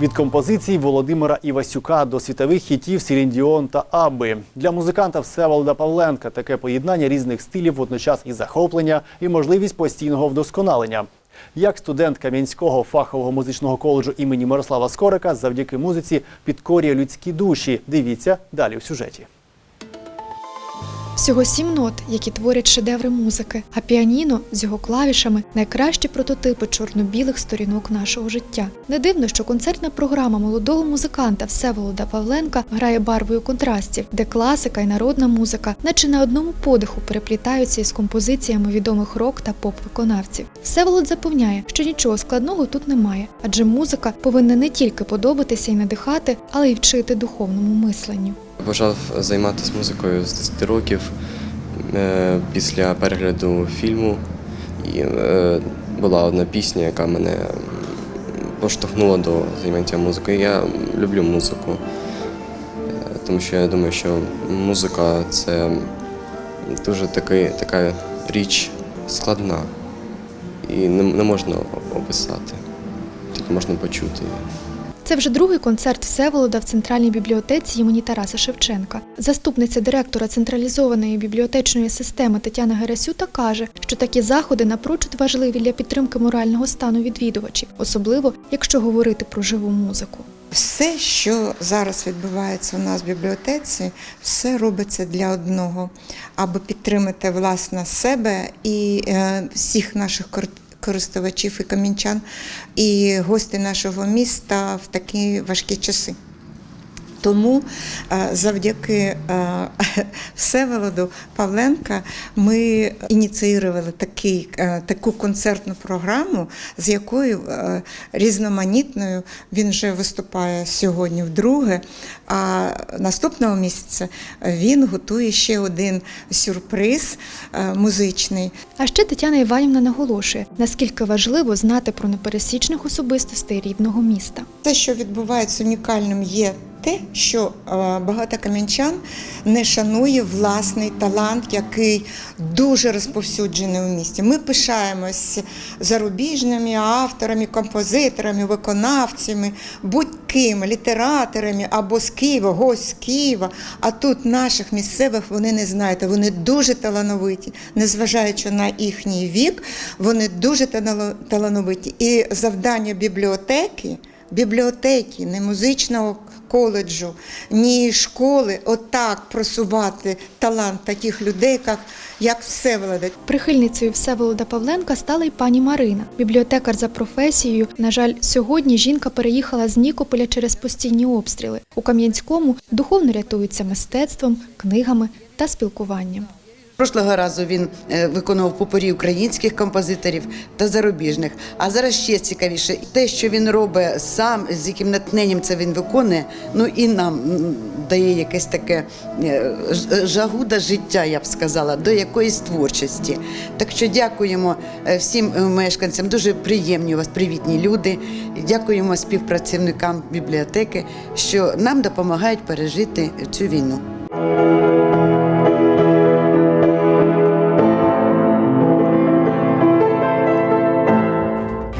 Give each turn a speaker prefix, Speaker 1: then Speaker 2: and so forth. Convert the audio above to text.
Speaker 1: Від композицій Володимира Івасюка до світових хітів Сіріндіон та Аби Для музиканта Всеволода Павленка таке поєднання різних стилів водночас і захоплення, і можливість постійного вдосконалення. Як студент Кам'янського фахового музичного коледжу імені Мирослава Скорика завдяки музиці підкорює людські душі. Дивіться далі в сюжеті.
Speaker 2: Всього сім нот, які творять шедеври музики, а піаніно з його клавішами найкращі прототипи чорно-білих сторінок нашого життя. Не дивно, що концертна програма молодого музиканта Всеволода Павленка грає барвою контрастів, де класика і народна музика, наче на одному подиху переплітаються із композиціями відомих рок та поп-виконавців. Всеволод запевняє, що нічого складного тут немає, адже музика повинна не тільки подобатися і надихати, але й вчити духовному мисленню.
Speaker 3: Почав займатися музикою з 10 років е, після перегляду фільму. І е, була одна пісня, яка мене поштовхнула до заняття музикою. Я люблю музику, е, тому що я думаю, що музика це дуже такий, така річ складна і не можна описати, тільки можна почути її.
Speaker 2: Це вже другий концерт Всеволода в центральній бібліотеці імені Тараса Шевченка. Заступниця директора централізованої бібліотечної системи Тетяна Герасюта каже, що такі заходи напрочуд важливі для підтримки морального стану відвідувачів, особливо якщо говорити про живу музику.
Speaker 4: Все, що зараз відбувається у нас в бібліотеці, все робиться для одного, аби підтримати власне себе і е, всіх наших кор- користувачів і камінчан, і гості нашого міста в такі важкі часи. Тому е, завдяки е, Всеволоду Павленка ми ініціювали такий, е, таку концертну програму, з якою різноманітною він вже виступає сьогодні вдруге. А наступного місяця він готує ще один сюрприз музичний.
Speaker 2: А ще Тетяна Іванівна наголошує, наскільки важливо знати про непересічних особистостей рідного міста.
Speaker 4: Те, що відбувається унікальним, є те, що е, багато кам'янчан не шанує власний талант, який дуже розповсюджений у місті. Ми пишаємось зарубіжними авторами, композиторами, виконавцями, будь-ким, літераторами або з Києва, гость з Києва. А тут наших місцевих вони не знають. Вони дуже талановиті, незважаючи на їхній вік, вони дуже талановиті. І завдання бібліотеки бібліотеки, не музичного коледжу, ні школи отак просувати талант таких людей, як, як Всеволода.
Speaker 2: Прихильницею Всеволода Павленка стала й пані Марина, бібліотекар за професією. На жаль, сьогодні жінка переїхала з Нікополя через постійні обстріли. У Кам'янському духовно рятуються мистецтвом, книгами та спілкуванням.
Speaker 5: Прошлого разу він е, виконував попорі українських композиторів та зарубіжних. А зараз ще цікавіше те, що він робить сам, з яким натхненням це він виконує. Ну і нам дає якесь таке е, ж- жагу до життя, я б сказала, до якоїсь творчості. Так що дякуємо е, всім е, мешканцям. Дуже приємні у вас, привітні люди. Дякуємо співпрацівникам бібліотеки, що нам допомагають пережити цю війну.